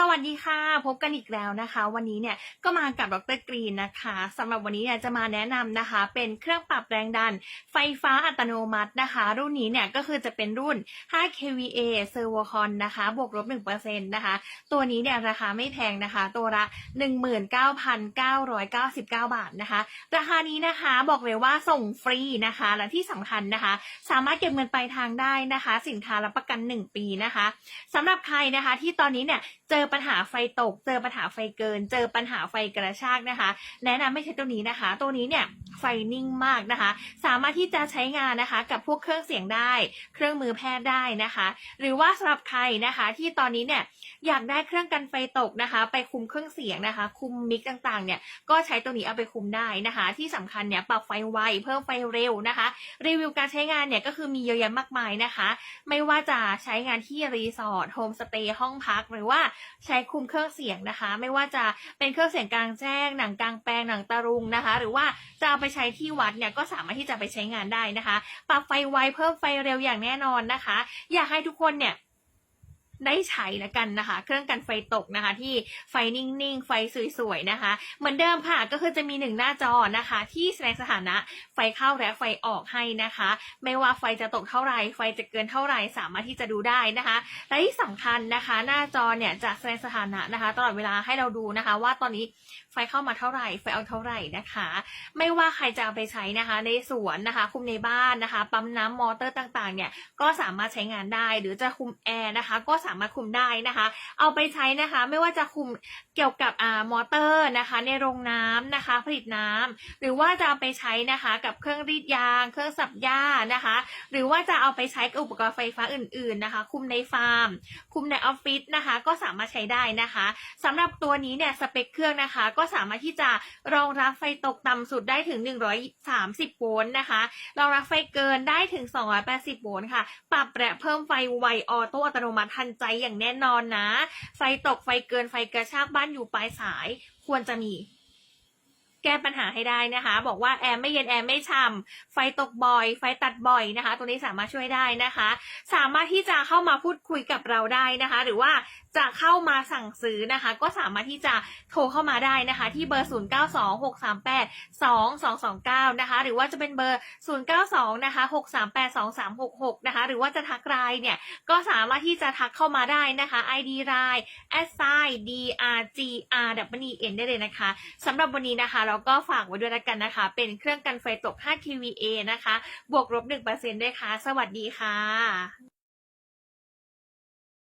สวัสดีค่ะ พบกันอีกแล้วนะคะ วันนี้เนี่ยก็มากับดรกรีนนะคะสำหรับวันนี้เนี่ยจะมาแนะนำนะคะ เป็นเครื่องปรับแรงดัน ไฟฟ้าอัตโนมัตินะคะ รุ่นนี้เนี่ยก็คือจะเป็นรุ่น 5 kVA Servocon นะคะ บวกลบ1%นะคะ ตัวนี้เนี่ยราคาไม่แพงนะคะ ตัวละ 19,999 บาทนะคะ ราคานี้นะคะบอกเลยว่าส่งฟรีนะคะ และที่สำคัญนะคะ สามารถเก็บเงินปลายทางได้นะคะ สินค้ารับประกัน 1 ปีนะคะสำหรับใครนะคะที่ตอนนี้เนี่ยเจอปัญหาไฟตก เจอปัญหาไฟเกิน เจอปัญหาไฟกระชากนะคะ แนะนำไม่ใช่ตัวนี้นะคะ ตัวนี้เนี่ยไฟนิ่งมากนะคะ สามารถที่จะใช้งานนะคะ กับพวกเครื่องเสียงได้ เครื่องมือแพทย์ได้นะคะ หรือว่าสำหรับใครนะคะ ที่ตอนนี้เนี่ยอยากได้เครื่องกันไฟตกนะคะ ไปคุมเครื่องเสียงนะคะ คุมมิกต่างๆเนี่ยก็ใช้ตัวนี้เอาไปคุมได้นะคะ ที่สำคัญเนี่ยปรับไฟไวเพิ่มไฟเร็วนะคะ รีวิวการใช้งานเนี่ยก็คือมีเยอะแยะมากมายนะคะ ไม่ว่าจะใช้งานที่รีสอร์ทโฮมสเตย์ห้องพักหรือว่าใช้คุมเครื่องเสียงนะคะ ไม่ว่าจะเป็นเครื่องเสียงกลางแจ้ง หนังกลางแปลงหนังตะรุงนะคะ หรือว่าจะเอาไปใช้ที่วัดเนี่ยก็สามารถที่จะไปใช้งานได้นะคะ ปรับไฟไวเพิ่มไฟเร็วอย่างแน่นอนนะคะ อยากให้ทุกคนเนี่ย ได้ใช้แล้วกันนะคะ เครื่องกันไฟตกนะคะ ที่ไฟนิ่งๆ ไฟสวยๆนะคะ เหมือนเดิมค่ะก็คือจะมีหนึ่งหน้าจอนะคะ ที่แสดงสถานะไฟเข้าและไฟออกให้นะคะ ไม่ว่าไฟจะตกเท่าไหร่ไฟจะเกินเท่าไหร่สามารถที่จะดูได้นะคะ และที่สำคัญนะคะ หน้าจอเนี่ยจะแสดงสถานะนะคะ ตลอดเวลาให้เราดูนะคะ ว่าตอนนี้ไฟเข้ามาเท่าไหร่ไฟเอาเท่าไหร่นะคะ ไม่ว่าใครจะเอาไปใช้นะคะ ในสวนนะคะ คุมในบ้านนะคะ ปั๊มน้ำมอเตอร์ต่างๆ เนี่ยก็สามารถใช้งานได้ หรือจะคุมแอร์นะคะก็สามารถคุมได้นะคะ เอาไปใช้นะคะไม่ว่าจะคุมเกี่ยวกับอ่ามอเตอร์นะคะ ในโรงน้ำนะคะ ผลิตน้ำหรือว่าจะเอาไปใช้นะคะกับเครื่องรีดยาง เครื่องสับหญ้านะคะ หรือว่าจะเอาไปใช้กับอุปกรณ์ไฟฟ้าอื่น ๆนะคะ คุมในฟาร์ม คุมในออฟฟิศนะคะ ก็สามารถใช้ได้นะคะสำหรับตัวนี้เนี่ยสเปคเครื่องนะคะ ก็สามารถที่จะรองรับไฟตกต่ำสุดได้ถึง 130 โวลต์นะคะรองรับไฟเกินได้ถึง 280 โวลต์ค่ะ ปรับและเพิ่มไฟไวออโต้อัตโนมัติทันใจอย่างแน่นอนนะ ไฟตกไฟเกินไฟกระชากบ้านอยู่ปลายสาย ควรจะมี แก้ปัญหาให้ได้นะคะ บอกว่าแอร์ไม่เย็นแอร์ไม่ฉ่ำไฟตกบ่อย ไฟตัดบ่อยนะคะ ตัวนี้สามารถช่วยได้นะคะ สามารถที่จะเข้ามาพูดคุยกับเราได้นะคะ หรือว่าจะเข้ามาสั่งซื้อนะคะ ก็สามารถที่จะโทรเข้ามาได้นะคะ ที่เบอร์ 0926382229 นะคะ หรือว่าจะเป็นเบอร์ 092 นะคะ 6382366 นะคะ หรือว่าจะทักไลน์เนี่ย ก็สามารถที่จะทักเข้ามาได้นะคะ ID ไลน์ s i d r g r w n ได้เลยนะคะสำหรับวันนี้นะคะเราก็ฝากไว้ด้วยแล้วกันนะคะ เป็นเครื่องกันไฟตก 5 kVA นะคะ บวกลบ1%ด้วยค่ะ สวัสดีค่ะ